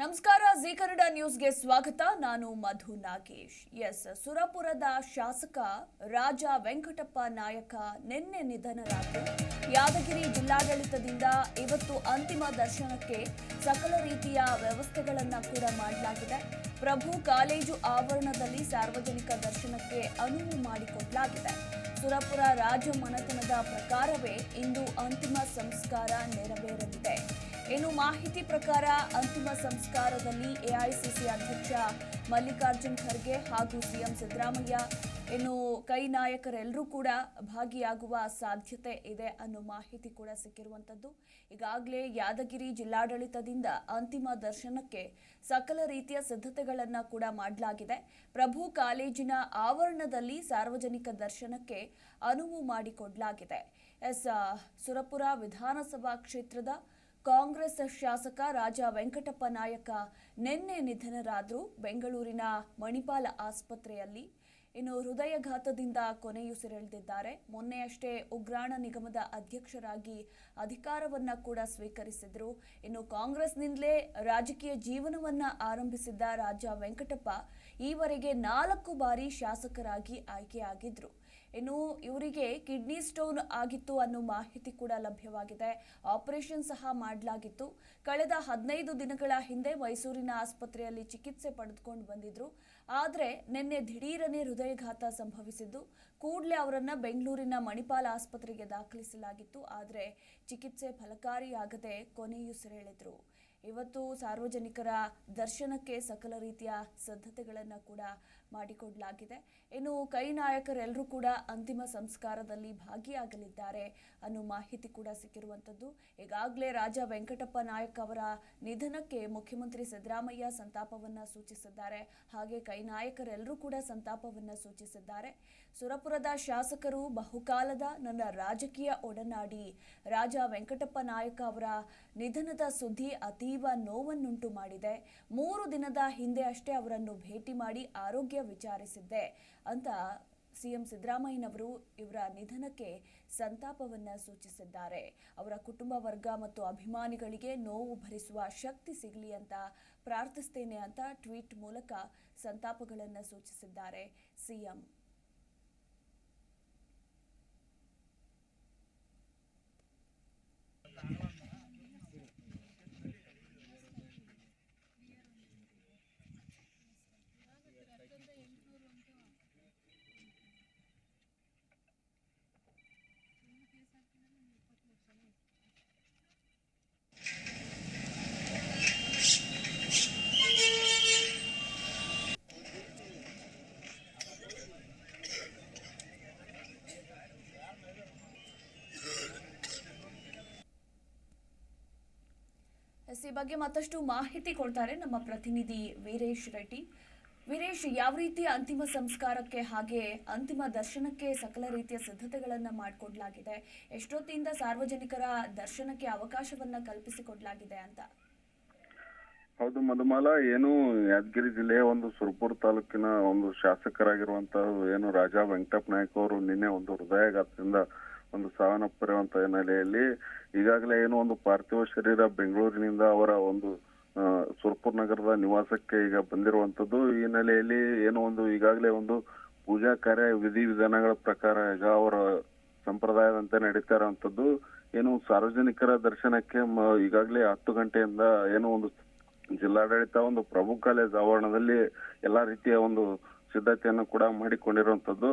ನಮಸ್ಕಾರ, ಜಿ ಕನ್ನಡ ನ್ಯೂಸ್ಗೆ ಸ್ವಾಗತ. ನಾನು ಮಧು ನಾಗೇಶ್. ಎಸ್, ಸುರಪುರದ ಶಾಸಕ ರಾಜ ವೆಂಕಟಪ್ಪ ನಾಯಕ ನಿನ್ನೆ ನಿಧನರಾದರು. ಯಾದಗಿರಿ ಜಿಲ್ಲಾಡಳಿತದಿಂದ ಇವತ್ತು ಅಂತಿಮ ದರ್ಶನಕ್ಕೆ ಸಕಲ ರೀತಿಯ ವ್ಯವಸ್ಥೆಗಳನ್ನು ಕೂಡ ಮಾಡಲಾಗಿದೆ. ಪ್ರಭು ಕಾಲೇಜು ಆವರಣದಲ್ಲಿ ಸಾರ್ವಜನಿಕ ದರ್ಶನಕ್ಕೆ ಅನುವು ಮಾಡಿಕೊಡಲಾಗಿದೆ. ಸುರಪುರ ರಾಜ ಮನೆತನದ ಪ್ರಕಾರವೇ ಇಂದು ಅಂತಿಮ ಸಂಸ್ಕಾರ ನೆರವೇರಲಿದೆ. ಇನ್ನು ಮಾಹಿತಿ ಪ್ರಕಾರ ಅಂತಿಮ ಸಂಸ್ಕಾರದಲ್ಲಿ ಎಐಸಿಸಿ ಅಧ್ಯಕ್ಷ ಮಲ್ಲಿಕಾರ್ಜುನ್ ಖರ್ಗೆ ಹಾಗೂ ಸಿಎಂ ಸಿದ್ದರಾಮಯ್ಯ ಇನ್ನು ಕೈ ನಾಯಕರೆಲ್ಲರೂ ಕೂಡ ಭಾಗಿಯಾಗುವ ಸಾಧ್ಯತೆ ಇದೆ ಅನ್ನೋ ಮಾಹಿತಿ ಕೂಡ ಸಿಕ್ಕಿರುವಂಥದ್ದು. ಈಗಾಗಲೇ ಯಾದಗಿರಿ ಜಿಲ್ಲಾಡಳಿತದಿಂದ ಅಂತಿಮ ದರ್ಶನಕ್ಕೆ ಸಕಲ ರೀತಿಯ ಸಿದ್ಧತೆಗಳನ್ನು ಕೂಡ ಮಾಡಲಾಗಿದೆ. ಪ್ರಭು ಕಾಲೇಜಿನ ಆವರಣದಲ್ಲಿ ಸಾರ್ವಜನಿಕ ದರ್ಶನಕ್ಕೆ ಅನುವು ಮಾಡಿಕೊಡಲಾಗಿದೆ. ಎಸ್, ಸುರಪುರ ವಿಧಾನಸಭಾ ಕ್ಷೇತ್ರದ ಕಾಂಗ್ರೆಸ್ ಶಾಸಕ ರಾಜ ವೆಂಕಟಪ್ಪ ನಾಯಕ ನಿನ್ನೆ ನಿಧನರಾದರು. ಬೆಂಗಳೂರಿನ ಮಣಿಪಾಲ ಆಸ್ಪತ್ರೆಯಲ್ಲಿ ಇನ್ನು ಹೃದಯಘಾತದಿಂದ ಕೊನೆಯುಸಿರೆಳೆದಿದ್ದಾರೆ ಮೊನ್ನೆಯಷ್ಟೇ ಉಗ್ರಾಣ ನಿಗಮದ ಅಧ್ಯಕ್ಷರಾಗಿ ಅಧಿಕಾರವನ್ನ ಕೂಡ ಸ್ವೀಕರಿಸಿದ್ರು. ಇನ್ನು ಕಾಂಗ್ರೆಸ್ನಿಂದಲೇ ರಾಜಕೀಯ ಜೀವನವನ್ನ ಆರಂಭಿಸಿದ್ದ ರಾಜ ವೆಂಕಟಪ್ಪ ಈವರೆಗೆ ನಾಲ್ಕು ಬಾರಿ ಶಾಸಕರಾಗಿ ಆಯ್ಕೆಯಾಗಿದ್ರು. ಇನ್ನು ಇವರಿಗೆ ಕಿಡ್ನಿ ಸ್ಟೋನ್ ಆಗಿತ್ತು ಅನ್ನೋ ಮಾಹಿತಿ ಕೂಡ ಲಭ್ಯವಾಗಿದೆ. ಆಪರೇಷನ್ ಸಹ ಮಾಡಲಾಗಿತ್ತು. ಕಳೆದ ಹದಿನೈದು ದಿನಗಳ ಹಿಂದೆ ಮೈಸೂರಿನ ಆಸ್ಪತ್ರೆಯಲ್ಲಿ ಚಿಕಿತ್ಸೆ ಪಡೆದುಕೊಂಡು ಬಂದಿದ್ರು. ಆದರೆ ನಿನ್ನೆ ದಿಢೀರನೆ ಹೃದಯಘಾತ ಸಂಭವಿಸಿದ್ದು, ಕೂಡಲೇ ಅವರನ್ನು ಬೆಂಗಳೂರಿನ ಮಣಿಪಾಲ ಆಸ್ಪತ್ರೆಗೆ ದಾಖಲಿಸಲಾಗಿತ್ತು. ಆದರೆ ಚಿಕಿತ್ಸೆ ಫಲಕಾರಿಯಾಗದೆ ಕೊನೆಯುಸಿರೆಳೆದರು ಇವತ್ತು ಸಾರ್ವಜನಿಕರ ದರ್ಶನಕ್ಕೆ ಸಕಲ ರೀತಿಯ ಸಿದ್ಧತೆಗಳನ್ನು ಕೂಡ ಮಾಡಿಕೊಡಲಾಗಿದೆ. ಇನ್ನು ಕೈ ನಾಯಕರೆಲ್ಲರೂ ಕೂಡ ಅಂತಿಮ ಸಂಸ್ಕಾರದಲ್ಲಿ ಭಾಗಿಯಾಗಲಿದ್ದಾರೆ ಅನ್ನೋ ಮಾಹಿತಿ ಕೂಡ ಸಿಕ್ಕಿರುವಂಥದ್ದು. ಈಗಾಗಲೇ ರಾಜ ವೆಂಕಟಪ್ಪ ನಾಯಕ್ ಅವರ ನಿಧನಕ್ಕೆ ಮುಖ್ಯಮಂತ್ರಿ ಸಿದ್ದರಾಮಯ್ಯ ಸಂತಾಪವನ್ನು ಸೂಚಿಸಿದ್ದಾರೆ. ಹಾಗೆ ಕೈ ನಾಯಕರೆಲ್ಲರೂ ಕೂಡ ಸಂತಾಪವನ್ನು ಸೂಚಿಸಿದ್ದಾರೆ. ಸುರಪುರದ ಶಾಸಕರು ಬಹುಕಾಲದ ನನ್ನ ರಾಜಕೀಯ ಒಡನಾಡಿ, ರಾಜ ವೆಂಕಟಪ್ಪ ನಾಯಕ ಅವರ ನಿಧನದ ಸುದ್ದಿ ಅತೀವ ನೋವನ್ನುಂಟು ಮಾಡಿದೆ. ಮೂರು ದಿನದ ಹಿಂದೆ ಅಷ್ಟೇ ಅವರನ್ನು ಭೇಟಿ ಮಾಡಿ ಆರೋಗ್ಯ ವಿಚಾರಿಸಿದ್ದೆ ಅಂತ ಸಿಎಂ ಸಿದ್ದರಾಮಯ್ಯನವರು ಇವರ ನಿಧನಕ್ಕೆ ಸಂತಾಪವನ್ನ ಸೂಚಿಸಿದ್ದಾರೆ. ಅವರ ಕುಟುಂಬ ವರ್ಗ ಮತ್ತು ಅಭಿಮಾನಿಗಳಿಗೆ ನೋವು ಭರಿಸುವ ಶಕ್ತಿ ಸಿಗಲಿ ಅಂತ ಪ್ರಾರ್ಥಿಸ್ತೇನೆ ಅಂತ ಟ್ವೀಟ್ ಮೂಲಕ ಸಂತಾಪಗಳನ್ನು ಸೂಚಿಸಿದ್ದಾರೆ ಸಿಎಂ. ಎಸ್ ಈ ಬಗ್ಗೆ ಮತ್ತಷ್ಟು ಮಾಹಿತಿ ಕೊಡ್ತಾರೆ ನಮ್ಮ ಪ್ರತಿನಿಧಿ ವೀರೇಶ್ ರೆಡ್ಡಿ. ವೀರೇಶ್, ಯಾವ ರೀತಿ ಅಂತಿಮ ಸಂಸ್ಕಾರಕ್ಕೆ ಹಾಗೆ ಅಂತಿಮ ದರ್ಶನಕ್ಕೆ ಸಕಲ ರೀತಿಯ ಸಿದ್ಧತೆಗಳನ್ನು ಮಾಡಿಕೊಡ್ಲಾಗಿದೆ? ಎಷ್ಟೊತ್ತಿಂದ ಸಾರ್ವಜನಿಕರ ದರ್ಶನಕ್ಕೆ ಅವಕಾಶವನ್ನ ಕಲ್ಪಿಸಿಕೊಡ್ಲಾಗಿದೆ ಅಂತ? ಹೌದು, ಮಧುಮಾಲ, ಏನು ಯಾದಗಿರಿ ಜಿಲ್ಲೆಯ ಒಂದು ಸುರಪುರ ತಾಲೂಕಿನ ಒಂದು ಶಾಸಕರಾಗಿರುವಂತಹ ಏನು ರಾಜಾ ವೆಂಕಟಪ್ಪ ನಾಯಕ್ ಅವರು ನಿನ್ನೆ ಒಂದು ಹೃದಯಾಘಾತದಿಂದ ಒಂದು ಸಾವನ್ನಪ್ಪಿರುವಂತ ಹಿನ್ನೆಲೆಯಲ್ಲಿ ಈಗಾಗಲೇ ಏನು ಒಂದು ಪಾರ್ಥಿವ ಶರೀರ ಬೆಂಗಳೂರಿನಿಂದ ಅವರ ಒಂದು ಸುರ್ಪುರ್ ನಗರದ ನಿವಾಸಕ್ಕೆ ಈಗ ಬಂದಿರುವಂತದ್ದು. ಈ ಹಿನ್ನೆಲೆಯಲ್ಲಿ ಏನು ಒಂದು ಈಗಾಗಲೇ ಒಂದು ಪೂಜಾ ಕಾರ್ಯ ವಿಧಿ ವಿಧಾನಗಳ ಪ್ರಕಾರ ಈಗ ಅವರ ಸಂಪ್ರದಾಯದಂತೆ ನಡೀತಾ ಇರುವಂತದ್ದು. ಏನು ಸಾರ್ವಜನಿಕರ ದರ್ಶನಕ್ಕೆ ಈಗಾಗಲೇ ಹತ್ತು ಗಂಟೆಯಿಂದ ಏನು ಒಂದು ಜಿಲ್ಲಾಡಳಿತ ಒಂದು ಪ್ರಭು ಕಾಲೇಜ್ ಆವರಣದಲ್ಲಿ ಎಲ್ಲಾ ರೀತಿಯ ಒಂದು ಸಿದ್ಧತೆಯನ್ನು ಕೂಡ ಮಾಡಿಕೊಂಡಿರುವಂತದ್ದು.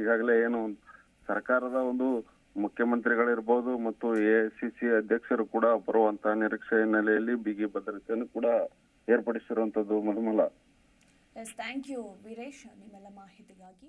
ಈಗಾಗಲೇ ಏನು ಸರ್ಕಾರದ ಒಂದು ಮುಖ್ಯಮಂತ್ರಿಗಳಿರ್ಬೋದು ಮತ್ತು ಎಐಸಿಸಿ ಅಧ್ಯಕ್ಷರು ಕೂಡ ಬರುವಂತಹ ನಿರೀಕ್ಷೆ ಹಿನ್ನೆಲೆಯಲ್ಲಿ ಬಿಗಿ ಭದ್ರತೆಯನ್ನು ಕೂಡ ಏರ್ಪಡಿಸಿರುವಂತದ್ದು Madhumala. Yes thank you Veeresh ನಿಮ್ಮೆಲ್ಲ ಮಾಹಿತಿಗಾಗಿ.